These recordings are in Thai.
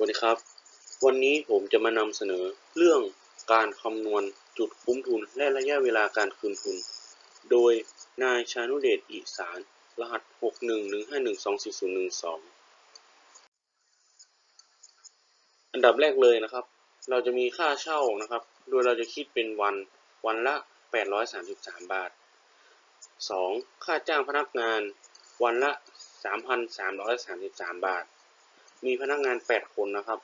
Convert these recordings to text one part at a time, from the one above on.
วัสดีครับ วันนี้ผมจะมานำเสนอเรื่องการคำนวณจุดคุ้มทุนและระยะเวลาการคืนทุน โดยนายชานุเดชอิสาร รหัส 6115124012 อันดับแรกเลยนะครับ เราจะมีค่าเช่านะครับ โดยเราจะคิดเป็นวันวันละ 833 บาท 2. ค่าจ้างพนักงานวันละ 3,333 บาท มีพนักงาน8คนนะครับ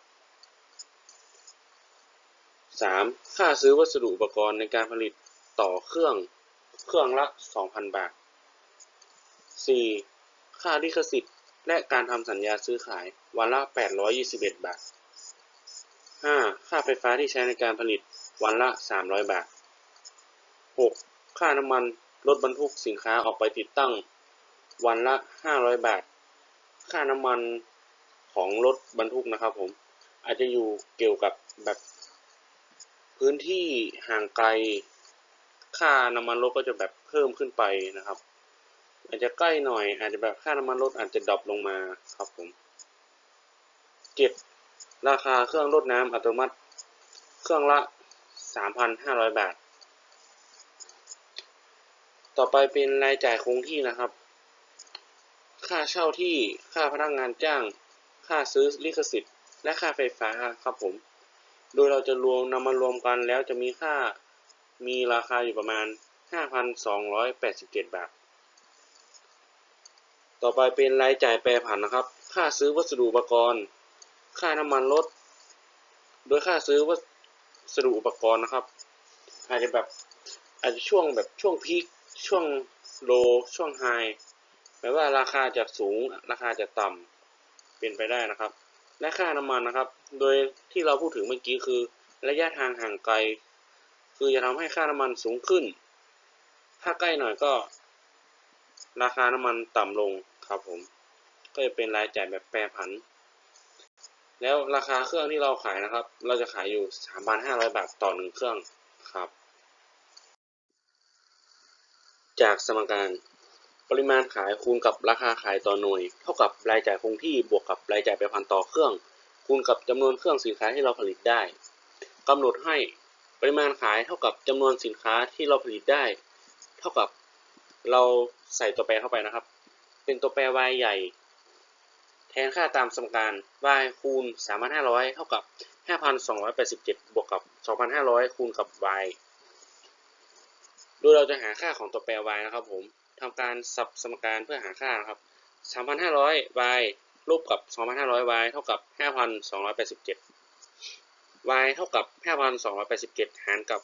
3. ค่าซื้อวัสดุอุปกรณ์ในการผลิตต่อเครื่องเครื่องละ2,000บาท 4. ค่าลิขสิทธิ์และการทำสัญญาซื้อขายวันละ821บาท 5. ค่าไฟฟ้าที่ใช้ในการผลิตวันละ300บาท 6. ค่าน้ำมันรถบรรทุกสินค้าออกไปติดตั้งวันละ500บาท ค่าน้ำมัน ของรถบรรทุกนะครับ ผมอาจจะอยู่เกี่ยวกับแบบพื้นที่ห่างไกล ค่าน้ำมันรถก็จะแบบเพิ่มขึ้นไปนะครับ อาจจะใกล้หน่อย อาจจะแบบค่าน้ำมันรถอาจจะดรอปลงมาครับผมเก็บราคาเครื่องรดน้ำอัตโนมัติ เครื่องละ 3,500 บาท ต่อไปเป็นรายจ่ายคงที่นะครับ ค่าเช่าที่ค่าพนักงานจ้าง ค่าซื้อลิขสิทธิ์ และค่าไฟฟ้าครับผม โดยเราจะรวมนำมารวมกันแล้วจะมีค่ามีราคาอยู่ประมาณ 5,287 บาท ต่อไปเป็นรายจ่ายแปรผันนะครับ ค่าซื้อวัสดุอุปกรณ์ ค่าน้ำมันรถ โดยค่าซื้อวัสดุอุปกรณ์นะครับ อาจจะแบบอาจจะช่วงแบบช่วงพีคช่วงโลช่วงไฮแปลว่าราคาจะสูงราคาจะต่ำ เป็นไปได้นะครับ และค่าน้ำมันนะครับ โดยที่เราพูดถึงเมื่อกี้คือ ระยะทางห่างไกล คือจะทำให้ค่าน้ำมันสูงขึ้น ถ้าใกล้หน่อยก็ ราคาน้ำมันต่ำลงครับผม ก็จะเป็นรายจ่ายแบบแปรผัน แล้วราคาเครื่องที่เราขายนะครับ เราจะขายอยู่ 3,500 บาทต่อหนึ่งเครื่องครับ จากสมการ ปริมาณขายคูณกับราคาขายต่อหน่วย เท่ากับรายจ่ายคงที่บวกกับรายจ่ายแปรผันต่อเครื่อง คูณกับจำนวนเครื่องสินค้าที่เราผลิตได้กำหนดให้ปริมาณขายเท่ากับจำนวนสินค้าที่เราผลิตได้ เท่ากับเราใส่ตัวแปรเข้าไปนะครับ เป็นตัวแปร y ใหญ่ แทนค่าตามสมการ y คูณ 3,500 เท่ากับ 5,287 บวกกับ 2,500 คูณกับ y โดยเราจะหาค่าของตัวแปร y นะครับผม ทำการสับสมการเพื่อหาค่านะครับ 3,500 y ลบกับ 2,500 y เท่ากับ 5,287 y เท่ากับ 5,287 หารกับ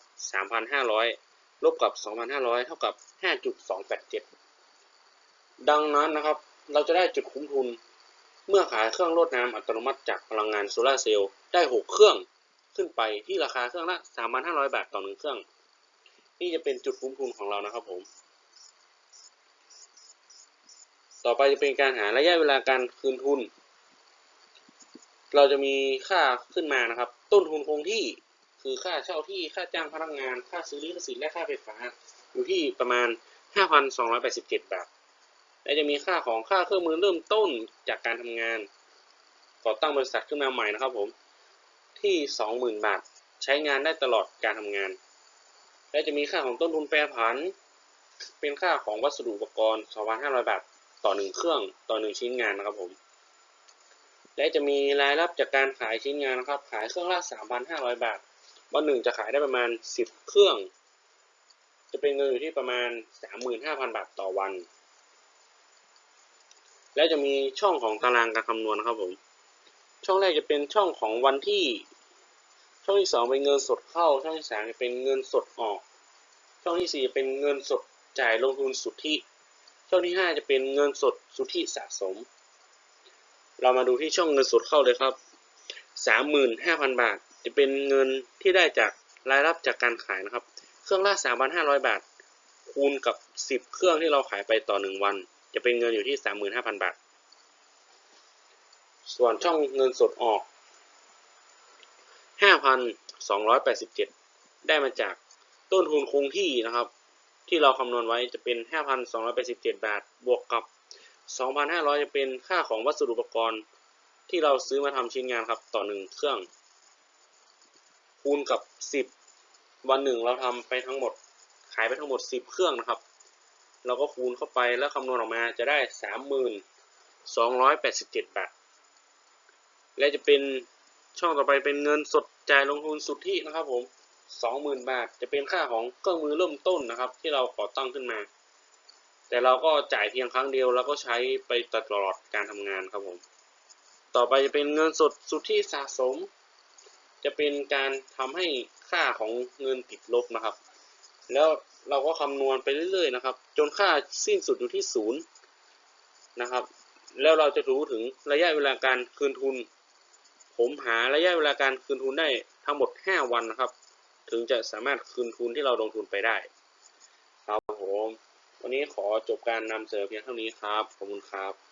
3,500 ลบกับ 2,500 เท่ากับ 5.287 ดังนั้นนะครับ เราจะได้จุดคุ้มทุน เมื่อขายเครื่องรดน้ำอัตโนมัติจากพลังงานโซลาร์เซลล์ได้ 6 เครื่องขึ้นไปที่ราคาเครื่องละ 3,500 บาทต่อ1เครื่อง นี่จะเป็นจุดคุ้มทุนของเรานะครับผม ต่อไปจะเป็นการหาระยะเวลาการคืนทุน เราจะมีค่าขึ้นมานะครับ ต้นทุนคงที่คือค่าเช่าที่ค่าจ้างพนักงาน ค่าซื้อลิขสิทธิ์และค่าไฟฟ้า อยู่ที่ประมาณ 5,287 บาท และจะมีค่าของค่าเครื่องมือเริ่มต้นจากการทำงานก่อตั้งบริษัทขึ้นมาใหม่นะครับผมที่ 20,000 บาท ใช้งานได้ตลอดการทำงาน และจะมีค่าของต้นทุนแปรผัน เป็นค่าของวัสดุอุปกรณ์ 2,500 บาท ต่อ1เครื่องต่อ1ชิ้นงานนะครับผม และจะมีรายรับจากการขายชิ้นงานนะครับ ขายเครื่องละ3,500 บาท วันหนึ่งจะขายได้ประมาณ 10 เครื่อง จะเป็นเงินอยู่ที่ประมาณ 35,000 บาทต่อวัน และจะมีช่องของตารางการคำนวณนะครับผม ช่องแรกจะเป็นช่องของวันที่ ช่องที่ 2 เป็นเงินสดเข้า ช่องที่3จะเป็นเงินสดออก ช่องที่ 4 เป็นเงินสดจ่ายลงทุนสุทธิ ช่องที่ 5 จะเป็นเงินสดสุทธิสะสม เรามาดูที่ช่องเงินสดเข้าเลยครับ 35,000 บาท จะเป็นเงินที่ได้จากรายรับจากการขายนะครับ เครื่องละ 3,500 บาท คูณกับ 10 เครื่องที่เราขายไปต่อ 1 วัน จะเป็นเงินอยู่ที่ 35,000 บาท ส่วนช่องเงินสดออก 5,287 ได้มาจากต้นทุนคงที่นะครับ ที่เราคำนวณไว้จะเป็น 5,287 บาท บวกกับ 2,500 จะเป็นค่าของวัสดุอุปกรณ์ ที่เราซื้อมาทำชิ้นงานครับต่อหนึ่งเครื่อง คูณกับสิบวันหนึ่งเราทำไปทั้งหมด ขายไปทั้งหมดสิบเครื่องนะครับ เราก็คูณเข้าไปแล้วคำนวณออกมาจะได้สามหมื่นสองร้อยแปดสิบเจ็ดบาท และจะเป็นช่องต่อไปเป็นเงินสดจ่ายลงทุนสุทธินะครับผม สองหมื่นบาท จะเป็นค่าของเครื่องมือเริ่มต้นนะครับ ที่เราก่อตั้งขึ้นมา แต่เราก็จ่ายเพียงครั้งเดียว แล้วก็ใช้ไปตลอดการทำงานครับผม ต่อไปจะเป็นเงินสดสุทธิสะสม จะเป็นการทำให้ค่าของเงินติดลบนะครับ แล้วเราก็คำนวณไปเรื่อยๆนะครับ จนค่าสิ้นสุดอยู่ที่ศูนย์นะครับ แล้วเราจะรู้ถึงระยะเวลาการคืนทุน ผมหาระยะเวลาการคืนทุนได้ทั้งหมด 5 วันนะครับ ถึงจะสามารถคืนทุนที่เราลงทุนไปได้ ครับผม วันนี้ขอจบการนำเสนอเพียงเท่านี้ครับ ขอบคุณครับ